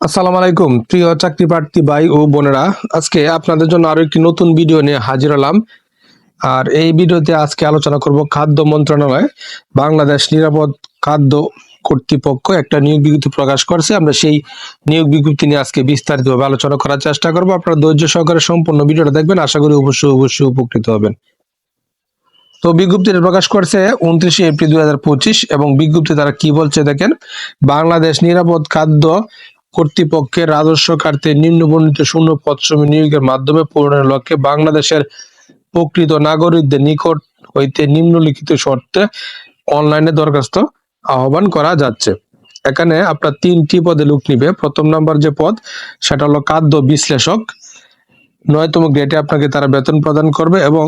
আসসালামু আলাইকুম, প্রিয় চাকরি প্রার্থী ভাই ও বোনেরা। আজকে আপনাদের জন্য আরও একটি নতুন ভিডিও নিয়ে হাজির হলাম। আর এই ভিডিওতে আজকে আলোচনা করব খাদ্য মন্ত্রণালয়, বাংলাদেশ নিরাপদ খাদ্য কর্তৃপক্ষ একটা নিয়োগ বিজ্ঞপ্তি প্রকাশ করছে। আমরা সেই নিয়োগ বিজ্ঞপ্তি নিয়ে আজকে বিস্তারিতভাবে আলোচনা করার চেষ্টা করব। আপনারা ধৈর্য সহকারে সম্পূর্ণ ভিডিওটা দেখবেন। আশা করি অবশ্যই অবশ্যই উপকৃত হবেন। তো বিজ্ঞপ্তিটা প্রকাশ করছে উনত্রিশে এপ্রিল দুই হাজার পঁচিশ এবং বিজ্ঞপ্তি তারা কি বলছে দেখেন, বাংলাদেশ নিরাপদ খাদ্য কর্তৃপক্ষের রাজস্ব কার্তে নিম্নবর্ণিত শূন্য পদশ্রমী নিয়োগের মাধ্যমে পূরণের লক্ষ্যে বাংলাদেশের প্রকৃত নাগরিকদের নিকট হইতে নিম্নলিখিত শর্তে অনলাইনে দরখাস্ত আহ্বান করা যাচ্ছে। এখানে আপনার তিনটি পদে লোক নিবে। প্রথম নাম্বার যে পদ, সেটা হলো খাদ্য বিশ্লেষক। নয়তম গ্রেডে আপনাকে তারা বেতন প্রদান করবে এবং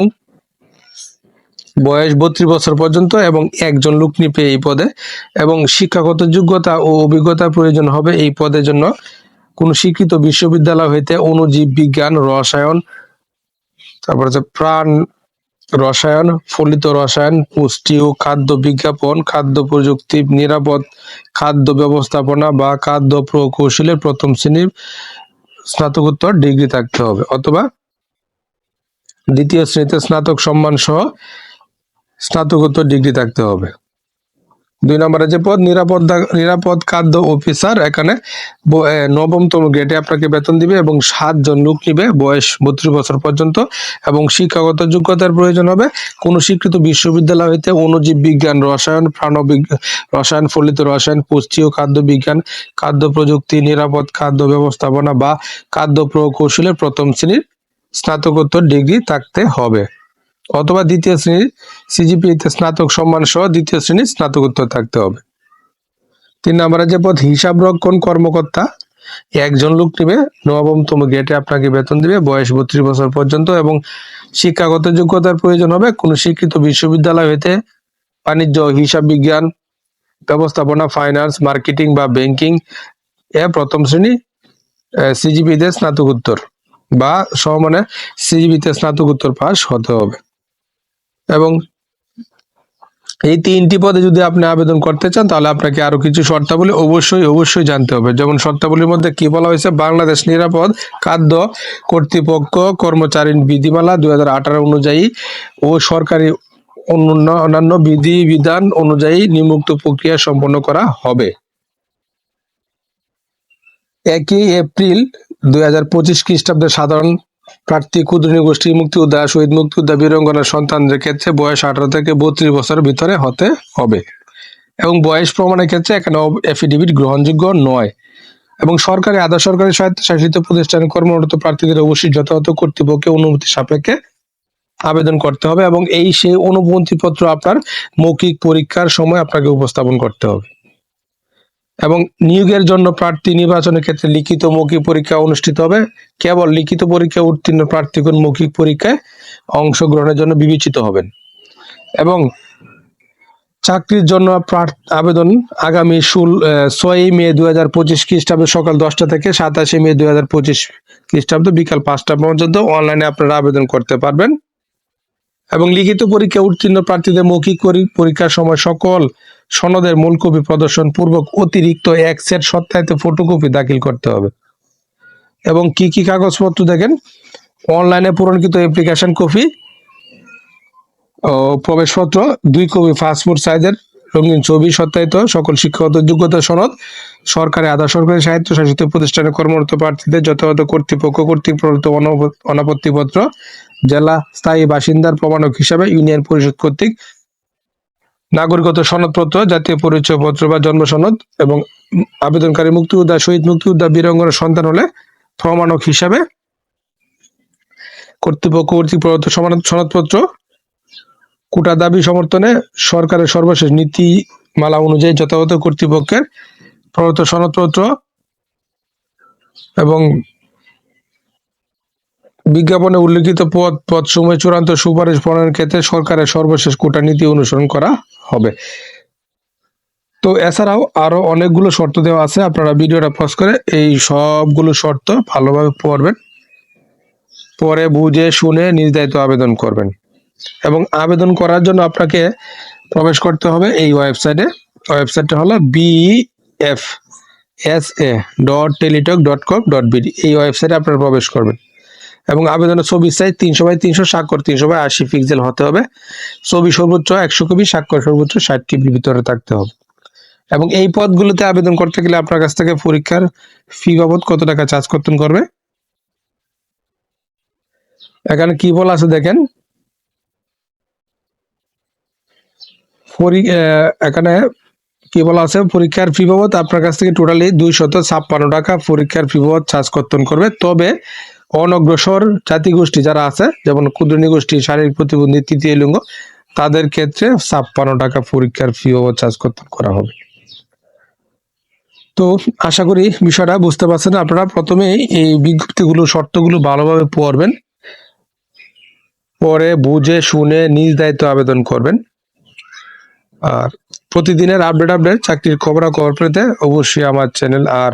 বয়স বত্রিশ বছর পর্যন্ত এবং একজন লোক নিবে এই পদে। এবং শিক্ষাগত যোগ্যতা ও অভিজ্ঞতা প্রয়োজন হবে এই পদের জন্য। কোন স্বীকৃত বিশ্ববিদ্যালয় হইতে অণুজীব বিজ্ঞান, রসায়ন, তারপর হচ্ছে প্রাণ রসায়ন, ফলিত রসায়ন, পুষ্টি ও খাদ্য বিজ্ঞাপন, খাদ্য প্রযুক্তি, নিরাপদ খাদ্য ব্যবস্থাপনা বা খাদ্য প্রকৌশলের প্রথম শ্রেণির স্নাতকোত্তর ডিগ্রি থাকতে হবে অথবা দ্বিতীয় শ্রেণীতে স্নাতক সম্মান সহ স্নাতকোত্তর ডিগ্রি থাকতে হবে। দুই নম্বরে যে পদ, নিরাপদ নিরাপদ খাদ্য অফিসার। এখানে নবমতম গ্রেডে আপনাকে বেতন দিবে এবং সাতজন লোক নিবে বয়স বত্রিশ বছর পর্যন্ত এবং শিক্ষাগত যোগ্যতার প্রয়োজন হবে। কোন স্বীকৃত বিশ্ববিদ্যালয় হইতে অণুজীব বিজ্ঞান, রসায়ন, প্রাণবিজ্ঞ রসায়ন ফলিত রসায়ন পুষ্টি ও খাদ্য বিজ্ঞান, খাদ্য প্রযুক্তি, নিরাপদ খাদ্য ব্যবস্থাপনা বা খাদ্য প্রকৌশলের প্রথম শ্রেণির স্নাতকোত্তর ডিগ্রি থাকতে হবে। অথবা দ্বিতীয় শ্রেণির সিজিপিতে স্নাতক সম্মান সহ দ্বিতীয় শ্রেণির স্নাতকোত্তর থাকতে হবে। তিন নম্বরে যে পদ, হিসাব রক্ষণ কর্মকর্তা। একজন লোক নিবে, নবমতম গেটে আপনাকে বেতন দিবে, বয়স বত্রিশ বছর পর্যন্ত এবং শিক্ষাগত যোগ্যতার প্রয়োজন হবে। কোনো স্বীকৃত বিশ্ববিদ্যালয় হইতে বাণিজ্য, হিসাব বিজ্ঞান, ব্যবস্থাপনা ফাইন্যান্স মার্কেটিং বা ব্যাংকিং এ প্রথম শ্রেণি সিজিপিতে স্নাতকোত্তর বা সমানে সিজিপিতে স্নাতকোত্তর পাস হতে হবে। এবং এই তিনটি পদে যদি আপনি আবেদন করতে চান, তাহলে আপনাকে আরও কিছু শর্তাবলী অবশ্যই অবশ্যই জানতে হবে। যেমন শর্তাবলীর মধ্যে কি বলা হয়েছে? বাংলাদেশ নিরাপদ খাদ্য কর্তৃপক্ষ কর্মচারী বিধিমালা দুই হাজার আঠারো অনুযায়ী ও সরকারি অন্যান্য বিধি, বিধান অনুযায়ী নিমুক্ত প্রক্রিয়া সম্পন্ন করা হবে। একই এপ্রিল দুই হাজার পঁচিশ খ্রিস্টাব্দের সাধারণ প্রার্থী ক্ষুদ্র গোষ্ঠী মুক্তিযোদ্ধা, শহীদ মুক্তিযোদ্ধা, বীরঙ্গনার সন্তানদের ক্ষেত্রে বয়স আঠারো থেকে বত্রিশ বছরের ভিতরে হতে হবে। এবং বয়স প্রমাণের ক্ষেত্রে এখানে এফিডেভিট গ্রহণযোগ্য নয়। এবং সরকারি আধা সরকারি স্বায়ত্তশাসিত প্রতিষ্ঠানে কর্মরত প্রার্থীদের অবশ্যই যথাযথ কর্তৃপক্ষের অনুমতি সাপেক্ষে আবেদন করতে হবে এবং এই সেই অনুমতিপত্র আপনার মৌখিক পরীক্ষার সময় আপনাকে উপস্থাপন করতে হবে। এবং নিয়োগের জন্য প্রার্থী নির্বাচনের ক্ষেত্রে লিখিত মৌখিক পরীক্ষা অনুষ্ঠিত হবে। কেবল লিখিত পরীক্ষা উত্তীর্ণ প্রার্থীগণ মৌখিক পরীক্ষায় অংশগ্রহণের জন্য বিবেচিত হবেন। এবং চাকরির জন্য আবেদন আগামী ষোল ছয়ই মে দু হাজার পঁচিশ খ্রিস্টাব্দ সকাল দশটা থেকে সাতাশে মে দু হাজার পঁচিশ খ্রিস্টাব্দ বিকাল পাঁচটা পর্যন্ত অনলাইনে আপনারা আবেদন করতে পারবেন। এবং লিখিত পরীক্ষা উত্তীর্ণ প্রার্থীদের মৌখিক পরি- পরীক্ষার সময় সকল সনদের মূল কপি প্রদর্শন পূর্বক অতিরিক্ত এক সেট সত্যায়িত ফটোকপি দাখিল করতে হবে। এবং কি কি কাগজপত্র দেখেন? অনলাইনে পূরণকৃত অ্যাপ্লিকেশন কপি ও প্রবেশপত্র, দুই কপি পাসপোর্ট সাইজের রঙিন ছবি সত্যায়িত, সকল শিক্ষাগত যোগ্যতা সনদ, সরকারি আধা সরকারি সাহিত্য শাসিত প্রতিষ্ঠানে কর্মরত প্রার্থীদের যথাযথ কর্তৃপক্ষ কর্তৃক প্রদত্ত অনাপত্তিপত্র, জেলা স্থায়ী বাসিন্দার প্রমাণক হিসাবে ইউনিয়ন পরিষদ কর্তৃক নাগরিকত্ব সনদপত্র, জাতীয় পরিচয়পত্র বা জন্ম সনদ এবং আবেদনকারী মুক্তিযোদ্ধা, শহীদ মুক্তিযোদ্ধা বীরঙ্গনের সন্তান হলে প্রমাণক হিসাবে কর্তৃপক্ষ কর্তৃক প্রদত্ত সনদপত্র, কোটা দাবি সমর্থনে সরকারের সর্বশেষ নীতিমালা অনুযায়ী যথাযথ কর্তৃপক্ষের প্রদত্ত সনদপত্র এবং বিজ্ঞাপনে উল্লেখিত পদ পদ সময় চূড়ান্ত সুপারিশ প্রণয়নের ক্ষেত্রে সরকারের সর্বশেষ কোটা নীতি অনুসরণ করা হবে। তো এছাড়াও আরও অনেকগুলো শর্ত দেওয়া আছে, আপনারা ভিডিওটা পজ করে এই সবগুলো শর্ত ভালোভাবে পড়বেন। পরে বুঝে, শুনে, নিজ দায়িত্ব আবেদন করবেন। এবং আবেদন করার জন্য আপনাকে প্রবেশ করতে হবে এই ওয়েবসাইটে। ওয়েবসাইটটা হলো BF S A dot Teletalk dot com dot BD এই ওয়েবসাইটে আপনারা প্রবেশ করবেন। এবং আবেদনের ছবি সাইজ তিনশো বাই তিনশো, স্বাক্ষর তিনশো বাই আশি পিক্সেল হতে হবে। ছবি সর্বোচ্চ একশো কপি, স্বাক্ষর সর্বোচ্চ ষাট টিপির ভিতরে থাকতে হবে। এবং এই পদগুলোতে আবেদন করতে গেলে আপনার কাছ থেকে পরীক্ষার ফি বাবদ কত টাকা চার্জ করতে করবে? এখানে কি বলা আছে দেখেন? এখানে কি বলা আছে? পরীক্ষার ফি বাবদ আপনার কাছ থেকে টোটালি দুইশত ছাপ্পান্ন টাকা পরীক্ষার ফি বাবদ চার্জ কর্তন করবে। তবে অনগ্রসর জাতিগোষ্ঠী যারা আছে, যেমন ক্ষুদ্রনী গোষ্ঠী, শারীরিক প্রতিবন্ধী, তৃতীয় লিঙ্গ, তাদের ক্ষেত্রে ছাপ্পান্ন টাকা পরীক্ষার ফি বাবদ চার্জ কর্তন করা হবে। তো আশা করি বিষয়টা বুঝতে পারছেন আপনারা। প্রথমে এই বিজ্ঞপ্তিগুলো, শর্তগুলো ভালোভাবে পড়বেন। পরে বুঝে, শুনে, নিজ দায়িত্ব আবেদন করবেন। আর প্রতিদিনের আপডেট আপডেট চাকরির খবর খবর পেতে অবশ্যই আমার চ্যানেল আর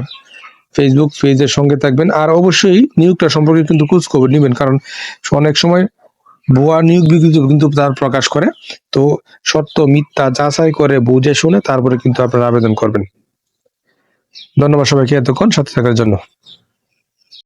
ফেসবুক পেজের সঙ্গে থাকবেন। আর অবশ্যই নিয়োগটা সম্পর্কে কিন্তু খোঁজ খবর নেবেন, কারণ অনেক সময় ভুয়া নিয়োগ বিজ্ঞপ্তি কিন্তু তার প্রকাশ করে। তো সত্য মিথ্যা যাচাই করে বুঝে শুনে তারপরে কিন্তু আপনারা আবেদন করবেন। ধন্যবাদ সবাইকে এতক্ষণ সাথে থাকার জন্য।